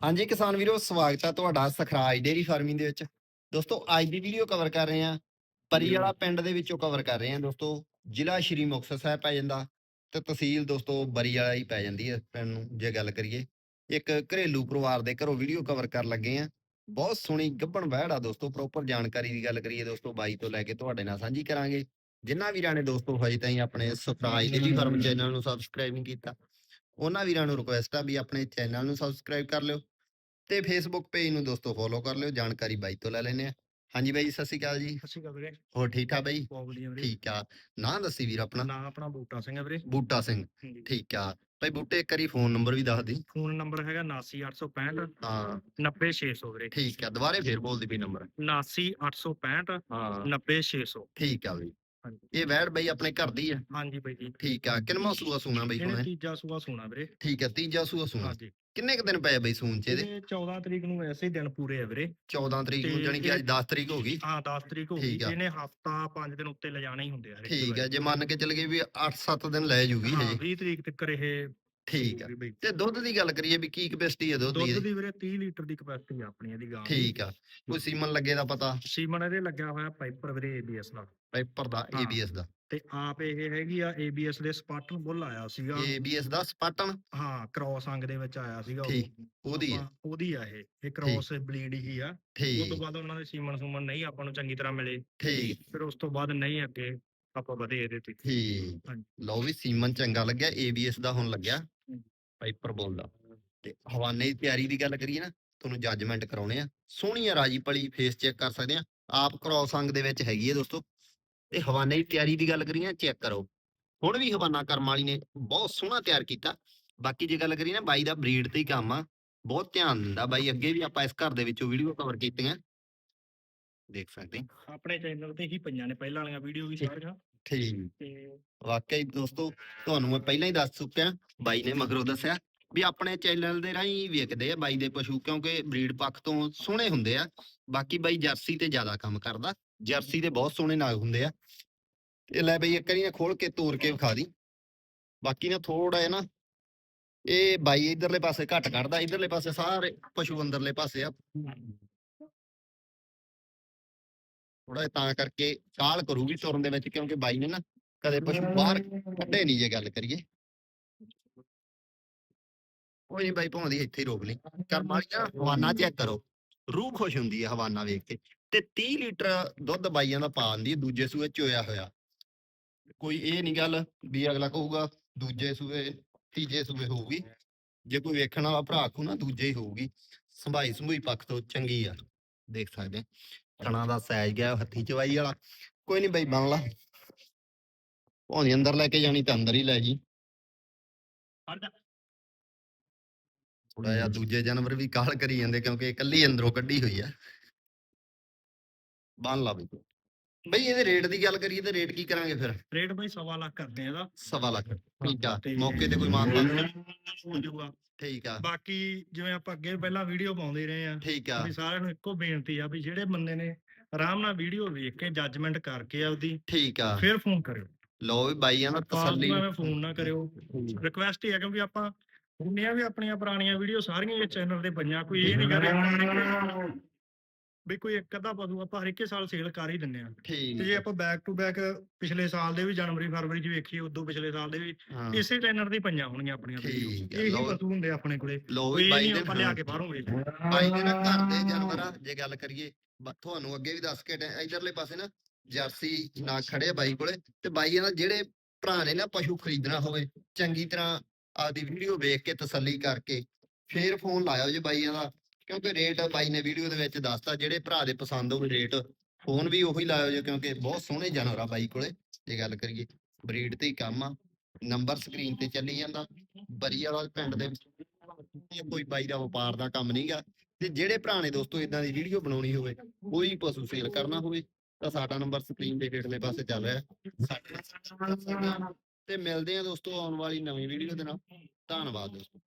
ਹਾਂਜੀ ਕਿਸਾਨ ਵੀਰੋ ਸਵਾਗਤ ਹੈ ਤੁਹਾਡਾ ਸਖਰਾਜ ਡੇਰੀ ਫਾਰਮਿੰਗ ਦੇ ਵਿੱਚ। ਦੋਸਤੋ ਅੱਜ ਦੀ ਵੀਡੀਓ ਕਵਰ ਕਰ ਰਹੇ ਹਾਂ। ਪਰੀ ਵਾਲਾ ਪਿੰਡ ਦੇ ਵਿੱਚੋਂ ਕਵਰ ਕਰ ਰਹੇ ਹਾਂ ਦੋਸਤੋ। ਜ਼ਿਲ੍ਹਾ ਸ਼੍ਰੀ ਮੁਕਤਸਰ ਸਾਹਿਬ ਪੈ ਜਾਂਦਾ ਤੇ ਤਹਿਸੀਲ ਦੋਸਤੋ ਬਰੀ ਵਾਲਾ ਹੀ ਪੈ ਜਾਂਦੀ ਹੈ ਪਿੰਡ ਨੂੰ ਜੇ ਗੱਲ ਕਰੀਏ। ਇੱਕ ਘਰੇਲੂ ਪਰਿਵਾਰ ਦੇ ਘਰੋਂ ਵੀਡੀਓ ਕਵਰ ਕਰਨ ਲੱਗੇ ਆ ਬਹੁਤ ਸੋਹਣੀ ਗੱਭਣ ਵਹਿੜ ਆ ਦੋਸਤੋ ਪ੍ਰੋਪਰ ਜਾਣਕਾਰੀ ਦੀ ਗੱਲ ਕਰੀਏ ਦੋਸਤੋ ਬਾਈ ਤੋਂ ਲੈ ਕੇ ਤੁਹਾਡੇ ਨਾਲ ਸਾਂਝੀ ਕਰਾਂਗੇ। ਜਿਨ੍ਹਾਂ ਵੀਰਾਂ ਨੇ ਦੋਸਤੋ ਹਜੇ ਤਾਈਂ ਆਪਣੇ ਸਖਰਾਜ ਡੇਰੀ ਫਾਰਮ ਚੈਨਲ ਨੂੰ ਸਬਸਕ੍ਰਾਈਬ ਨਹੀਂ ਕੀਤਾ। ਉਹਨਾਂ ਵੀਰਾਂ ਨੂੰ ਰਿਕੁਐਸਟ ਆ ਵੀ ਆਪਣੇ ਚੈਨਲ ਨੂੰ ਸਬਸਕ੍ਰਾਈਬ ਕਰ ਲਿਓ ਤੇ ਫੇਸਬੁੱਕ ਪੇਜ ਨੂੰ ਦੋਸਤੋ ਫੋਲੋ ਕਰ ਲਿਓ ਜਾਣਕਾਰੀ ਬਾਈ ਤੋਂ ਲੈ ਲੈਨੇ ਆ ਹਾਂਜੀ ਬਾਈ ਸਤਿ ਸ਼੍ਰੀ ਅਕਾਲ ਜੀ। ਸਤਿ ਸ਼੍ਰੀ ਅਕਾਲ ਵੀਰੇ। ਹੋਰ ਠੀਕ ਠਾਕ ਬਾਈ? ਬਹੁਤ ਵਧੀਆ ਵੀਰੇ। ਠੀਕ ਆ। ਨਾਂ ਦੱਸੀ ਵੀਰ ਆਪਣਾ? ਨਾਂ ਆਪਣਾ ਬੂਟਾ ਸਿੰਘ ਹੈ ਵੀਰੇ। ਬੂਟਾ ਸਿੰਘ। ਠੀਕ ਆ। ਬਾਈ ਬੂਟੇ ਇੱਕ ਵਾਰੀ ਫੋਨ ਨੰਬਰ ਵੀ ਦੱਸ ਦੀ। ਫੋਨ ਨੰਬਰ ਹੈਗਾ 79865 ਹਾਂ। 90600 ਵੀਰੇ। ਠੀਕ ਆ। ਦੁਬਾਰੇ ਫੇਰ ਬੋਲਦੀ ਪਈ ਨੰਬਰ 79865 ਹਾਂ। 90600 ਠੀਕ ਆ ਬਈ। ਇਹ ਵੈੜ ਬਈ ਆਪਣੇ ਘਰ ਦੀ ਆ। ਹਾਂਜੀ ਬਾਈ ਜੀ। ਠੀਕ ਆ। ਕਿੰਨਵਾਂ ਸੂਆ ਸੂਣਾ ਬਈ ਇਹਨੇ ਹੁਣ ਤੀਜਾ ਸੂਆ ਸੋਨਾ ਵੀਰੇ। ਠੀਕ ਆ ਤੀਜਾ ਸੂਆ ਸੂਣਾ। ਹਾਂਜੀ। ਕਿੰਨੇ ਕ ਦਿਨ ਪਏ ਬਈ ਸੂਣ ਚ ਇਹਦੇ? ਇਹ 14 ਤਰੀਕ ਨੂੰ ਐਸੇ ਹੀ ਦਿਨ ਪੂਰੇ ਆ ਵੀਰੇ। 14 ਤਰੀਕ ਨੂੰ ਤੇ ਜਾਣੀ ਕਿ ਅੱਜ 10 ਤਰੀਕ ਹੋ ਗਈ? ਹਾਂ 10 ਤਰੀਕ ਹੋ ਗਈ। ਠੀਕ ਆ। ਇਹਨੇ ਹਫਤਾ 5 ਦਿਨ ਉੱਤੇ ਲਿਜਾਣਾ ਹੀ ਹੁੰਦੇ ਆ ਹਰੇਕ ਠੀਕ ਆ। ਵਾਰੀ। ਜੇ ਮੰਨ ਕੇ ਚੱਲ ਗਏ ਵੀ 8-7 ਦਿਨ ਲੈ ਜੂਗੀ ਹਾਂ ਹਜੇ। 20 ਤਰੀਕ ਤੱਕ ਇਹ ਠੀਕ ਆ। ਤੇ ਦੁੱਧ ਦੀ ਗੱਲ ਕਰੀਏ ਵੀ ਕੀ ਕਪੈਸਿਟੀ ਹੈ ਦੁੱਧ ਦੀ ਦੁੱਧ? ਦੀ ਵੀਰੇ 30 ਲੀਟਰ ਦੀ ਕਪੈਸਿਟੀ ਆ ਆਪਣੀ ਇਹਦੀ ਗਾਂ। ਠੀਕ ਆ। ਕੋਈ ਸੀਮਨ ਲੱਗੇ ਦਾ ਪਤਾ? ਸੀਮਨ ਇਹਦੇ ਲੱਗਿਆ ਹੋਇਆ ਪਾਈਪਰ ਵੀਰੇ ਏਬੀਐਸ ਦਾ। ਪੈਪਰ ਦਾ। ABS ਦਾ। ਤੇ ਆਪ ਇਹ ਹੈਗੀ ਆ ABS ਦੇ ਸਪਾਟਨ ਬੁੱਲ ਆਇਆ ਸੀਗਾ। ABS ਦਾ ਸਪਾਟਨ? ਹਾਂ ਕ੍ਰੋਸ ਅੰਗ ਦੇ ਵਿੱਚ ਆਇਆ ਸੀਗਾ ਉਹ। ਠੀਕ, ਉਹਦੀ ਆ। ਉਹਦੀ ਆ ਇਹ। ਇਹ ਕ੍ਰੋਸ ਬਲੀਡ ਹੀ ਆ। ਉਸ ਤੋਂ ਬਾਅਦ ਉਹਨਾਂ ਦੇ ਸੀਮਨ ਸੂਮਨ ਨਹੀਂ ਆਪਾਂ ਨੂੰ ਚੰਗੀ ਤਰ੍ਹਾਂ ਮਿਲੇ। ਠੀਕ। ਫਿਰ ਉਸ ਤੋਂ ਬਾਅਦ ਨਹੀਂ ਅੱਗੇ। ਆਪਾਂ ਵਧੇ ਇਹਦੇ ਤੇ। ਠੀਕ। ਹਾਂਜੀ। ਲਓ ਵੀ ਸੀਮਨ ਚੰਗਾ ਲੱਗਿਆ ABS ਦਾ ਹੁਣ ਲੱਗਿਆ ਪਾਈਪਰ ਬੋਲਦਾ ਤੇ ਹਵਾਨੇ ਦੀ ਤਿਆਰੀ ਦੀ ਗੱਲ ਕਰੀਏ ਨਾ ਤੁਹਾਨੂੰ ਜੱਜਮੈਂਟ ਕਰਾਉਣੇ ਆ। ਸੋਹਣੀ ਆ ਰਾਜੀ ਪਲੀ ਫੇਸ ਚੈੱਕ ਕਰ ਸਕਦੇ ਆ। ਆਪ ਕ੍ਰੋਸ ਅੰਗ ਦੇ ਵਿੱਚ ਹੈਗੀ ਹੈ ਦੋਸਤੋ। ਤੇ ਹਵਾਨੇ ਦੀ ਤਿਆਰੀ ਦੀ ਗੱਲ ਕਰੀਏ ਚੈੱਕ ਕਰੋ। ਹੁਣ ਵੀ ਹਵਾਨਾ ਕਰਮ ਵਾਲੀ ਨੇ ਬਹੁਤ ਸੋਹਣਾ ਤਿਆਰ ਕੀਤਾ। ਬਾਕੀ ਜੇ ਗੱਲ ਕਰੀਏ ਨਾ ਬਾਈ ਦਾ ਬਰੀਡ ਤੇ ਹੀ ਕੰਮ ਆ। ਬਹੁਤ ਧਿਆਨ ਦਿੰਦਾ ਬਾਈ ਅੱਗੇ ਵੀ ਆਪਾਂ ਇਸ ਘਰ ਦੇ ਵਿੱਚੋਂ ਵੀਡੀਓ ਕਵਰ ਕੀਤੀਆਂ। ਦੇਖ ਸਕਦੇ ਆ। ਆਪਣੇ ਚੈਨਲ ਤੇ ਹੀ ਪਈਆਂ ਨੇ ਪਹਿਲਾਂ ਵਾਲੀਆਂ ਵੀਡੀਓ ਵੀ ਸਾਰੀਆਂ। ਠੀਕ। ਤੇ ਵਾਕਈ ਦੋਸਤੋ ਤੁਹਾਨੂੰ ਮੈਂ ਪਹਿਲਾਂ ਹੀ ਦੱਸ ਚੁੱਕਿਆ ਬਾਈ ਨੇ ਮਗਰੋਂ ਦੱਸਿਆ ਵੀ ਆਪਣੇ ਚੈਨਲ ਦੇ ਰਾਹੀਂ ਵੇਖਦੇ ਆ ਬਾਈ ਦੇ ਪਸ਼ੂ ਕਿਉਂਕਿ ਬਰੀਡ ਪੱਖ ਤੋਂ ਸੋਹਣੇ ਹੁੰਦੇ ਆ। ਬਾਕੀ ਬਾਈ ਜਰਸੀ ਤੇ ਜ਼ਿਆਦਾ ਕੰਮ ਕਰਦਾ ਜਰਸੀ ਦੇ ਬਹੁਤ ਸੋਹਣੇ ਨਾਗ ਹੁੰਦੇ ਆ। ਇਹ ਲੈ ਬਈ ਇੱਕ ਵਾਰੀ ਨਾ ਖੋਲ ਕੇ ਤੋੜ ਕੇ ਵਿਖਾ ਦੀ। ਬਾਕੀ ਨਾ ਥੋੜਾ ਹੈ ਨਾ ਇਹ ਬਾਈ ਇਧਰਲੇ ਪਾਸੇ ਘੱਟ ਕੱਢਦਾ ਇਧਰਲੇ ਪਾਸੇ ਸਾਰੇ ਪਸ਼ੂ ਅੰਦਰਲੇ ਪਾਸੇ ਆ। ਥੋੜਾ ਤਾਂ ਕਰਕੇ ਕਾਲ ਕਰੂਗੀ ਤੁਰਨ ਦੇ ਵਿੱਚ ਕਿਉਂਕਿ ਬਾਈ ਨੇ ਨਾ ਕਦੇ ਪਸ਼ੂ ਬਾਹਰ ਕੱਢੇ ਨਹੀਂ ਜੇ ਗੱਲ ਕਰੀਏ। ਕੋਈ ਨਹੀਂ ਬਾਈ ਭਾਉਂਦੀ ਇੱਥੇ ਹੀ ਰੋਕ ਲਈ। ਕਰ ਮਾਰੀਆਂ ਹਵਾਨਾ ਚੈੱਕ ਕਰੋ। ਰੂਹ ਖੁਸ਼ ਹੁੰਦੀ ਹੈ ਹਵਾਨਾ ਵੇਖ ਕੇ। ਤੇ 30 ਲੀਟਰ ਦੁੱਧ ਬਾਈਆਂ ਦਾ ਪਾ ਦਿੰਦੀ ਦੂਜੇ ਸੂਏ ਚੋਇਆ ਹੋਇਆ। ਕੋਈ ਇਹ ਨਹੀਂ ਗੱਲ ਵੀ ਅਗਲਾ ਕਹੂਗਾ ਦੂਜੇ ਸੂਏ ਤੀਜੇ ਸੂਏ ਹੋਊਗੀ। ਜੇ ਕੋਈ ਵੇਖਣ ਵਾਲਾ ਭਰਾ ਕੋ ਨਾ ਦੂਜੇ ਹੀ ਹੋਊਗੀ। ਸੰਭਾਈ ਸੰਭੂਈ ਪੱਖ ਤੋਂ ਚੰਗੀ ਆ। ਦੇਖ ਸਕਦੇ ਥਣਾ ਦਾ ਸਾਈਜ਼ ਗਿਆ ਹੱਥੀ ਚਵਾਈ ਵਾਲਾ। ਕੋਈ ਨਹੀਂ ਬਾਈ ਬਣ ਲਾ। ਭਾਵੇਂ ਅੰਦਰ ਲੈ ਕੇ ਜਾਣੀ ਤਾਂ ਅੰਦਰ ਹੀ ਲੈ ਜੀ। ਥੋੜਾ ਜਿਹਾ ਦੂਜੇ ਜਾਨਵਰ ਵੀ ਕਾਹਲ ਕਰੀ ਜਾਂਦੇ ਕਿਉਂਕਿ ਇਕੱਲੀ ਅੰਦਰੋਂ ਕੱਢੀ ਹੋਈ ਆ। ਬੰਨ ਲਾ ਬਈ ਬਈ ਇਹਦੇ ਰੇਟ ਦੀ ਗੱਲ ਕਰੀਏ ਤੇ ਰੇਟ ਕੀ ਕਰਾਂਗੇ ਫਿਰ? ਰੇਟ ਬਈ ਸਵਾ ਲੱਖ ਕਰਦੇ ਆ ਇਹਦਾ। ਸਵਾ ਲੱਖ ਠੀਕ ਆ। ਤੇ ਮੌਕੇ ਤੇ ਕੋਈ ਮਾਨਤਾ ਹੋ ਜਾਊਗਾ। ਠੀਕ ਆ। ਬਾਕੀ ਜਿਵੇਂ ਆਪਾਂ ਅੱਗੇ ਪਹਿਲਾਂ ਵੀਡੀਓ ਪਾਉਂਦੇ ਰਹੇ ਆ ਠੀਕ ਆ। ਵੀ ਸਾਰਿਆਂ ਨੂੰ ਇੱਕੋ ਬੇਨਤੀ ਆ ਵੀ ਜਿਹੜੇ ਬੰਦੇ ਨੇ ਆਰਾਮ ਨਾਲ ਵੀਡੀਓ ਵੇਖ ਕੇ ਜੱਜਮੈਂਟ ਕਰਕੇ ਆਪਦੀ ਠੀਕ ਆ। ਫਿਰ ਫੋਨ ਕਰਿਓ। ਲਓ ਵੀ ਬਾਈਆਂ ਦਾ ਤਸੱਲੀ। ਫਾਲਤੂ ਐਵੇਂ ਫੋਨ ਨਾ ਕਰਿਓ। ਰਿਕੁਐਸਟ ਹੀ ਆ ਕਿਉਂਕਿ ਆਪਾਂ ਜਿੰਨੀਆਂ ਵੀ ਆਪਣੀਆਂ ਪੁਰਾਣੀਆਂ ਵੀਡੀਓ ਸਾਰੀਆਂ ਇਹ ਚੈਨਲ ਤੇ ਪਈਆਂ ਕੋਈ ਇਹ ਨਹੀਂ ਕਰੇ ਵੀ ਕੋਈ ਇੱਕ ਅੱਧਾ ਪਸ਼ੂ ਆਪਾਂ ਹਰ ਇੱਕੇ ਸਾਲ ਸੇਲ ਕਰ ਹੀ ਦਿੰਨੇ ਆ ਠੀਕ ਤੇ ਜੇ ਆਪਾਂ ਬੈਕ ਟੂ ਬੈਕ ਪਿਛਲੇ ਸਾਲ ਦੇ ਵੀ ਜਨਵਰੀ ਫਰਵਰੀ ਚ ਵੇਖੀਏ ਉਦੋਂ ਪਿਛਲੇ ਸਾਲ ਦੇ ਵੀ ਹਾਂ। ਇਸੇ ਤੇ ਹੀ ਪਈਆਂ ਹੋਣਗੀਆਂ ਆਪਣੀਆਂ ਠੀਕ ਹੈ, ਇਹੀ ਲਓ। ਪਸ਼ੂ ਹੁੰਦੇ ਆ ਆਪਣੇ ਕੋਲੇ। ਕੋਈ ਵੀ ਬਾਈ ਨਹੀਂ ਦੇ ਆਪਾਂ ਲਿਆ ਕੇ ਬਾਹਰੋਂ ਵੇਚ ਬਾਈ ਦੇ ਨਾ ਘਰ ਦੇ ਜਾਨਵਰ ਜੇ ਗੱਲ ਕਰੀਏ ਬ- ਤੁਹਾਨੂੰ ਅੱਗੇ ਵੀ ਦੱਸ ਕੇ ਇਧਰਲੇ ਪਾਸੇ ਨਾ ਜਰਸੀ ਨਾ ਖੜੇ ਆ ਬਾਈ ਕੋਲੇ ਤੇ ਬਾਈ ਇਹਨਾਂ ਜਿਹੜੇ ਭਰਾ ਨੇ ਨਾ ਪਸ਼ੂ ਖਰੀਦਣਾ ਹੋਵੇ ਚੰਗੀ ਤਰ੍ਹਾਂ ਆਪਦੀ ਵੀਡੀਓ ਵੇਖ ਕੇ ਤਸੱਲੀ ਕਰਕੇ ਫੇਰ ਫੋਨ ਲਾਇਓ ਜੇ ਬਾਈਆਂ ਦਾ। ਕਿਉਂਕਿ ਰੇਟ ਬਾਈ ਨੇ ਵੀਡੀਓ ਦੇ ਵਿੱਚ ਦੱਸਤਾ, ਜਿਹੜੇ ਭਰਾ ਦੇ ਪਸੰਦ ਹੋਵੇ ਰੇਟ ਫੋਨ ਵੀ ਉਹੀ ਲਾਇਓ ਜੇ ਕਿਉਂਕਿ ਬਹੁਤ ਸੋਹਣੇ ਜਾਨਵਰ ਆ ਬਾਈ ਕੋਲੇ। ਜੇ ਗੱਲ ਕਰੀਏ ਬਰੀਡ ਤੇ ਹੀ ਕੰਮ ਆ ਨੰਬਰ ਸਕਰੀਨ ਤੇ ਚੱਲੀ ਜਾਂਦਾ ਬਰੀ ਵਾਲਾ ਪਿੰਡ ਦੇ ਕੋਈ ਬਾਈ ਦਾ ਵਪਾਰ ਦਾ ਕੰਮ ਨਹੀਂਗਾ ਤੇ ਜਿਹੜੇ ਭਰਾ ਨੇ ਦੋਸਤੋ ਇਦਾਂ ਦੀ ਵੀਡੀਓ ਬਣਾਉਣੀ ਹੋਵੇ ਕੋਈ ਪਸ਼ੂ ਸੇਲ ਕਰਨਾ ਹੋਵੇ, ਤਾਂ ਸਾਡਾ ਨੰਬਰ ਸਕਰੀਨ ਦੇ ਹੇਠਲੇ ਪਾਸੇ ਚੱਲ ਰਿਹਾ। ਤੇ ਮਿਲਦੇ ਆ ਦੋਸਤੋ ਆਉਣ ਵਾਲੀ ਨਵੀਂ ਵੀਡੀਓ ਦੇ ਨਾਲ। ਧੰਨਵਾਦ ਦੋਸਤੋ।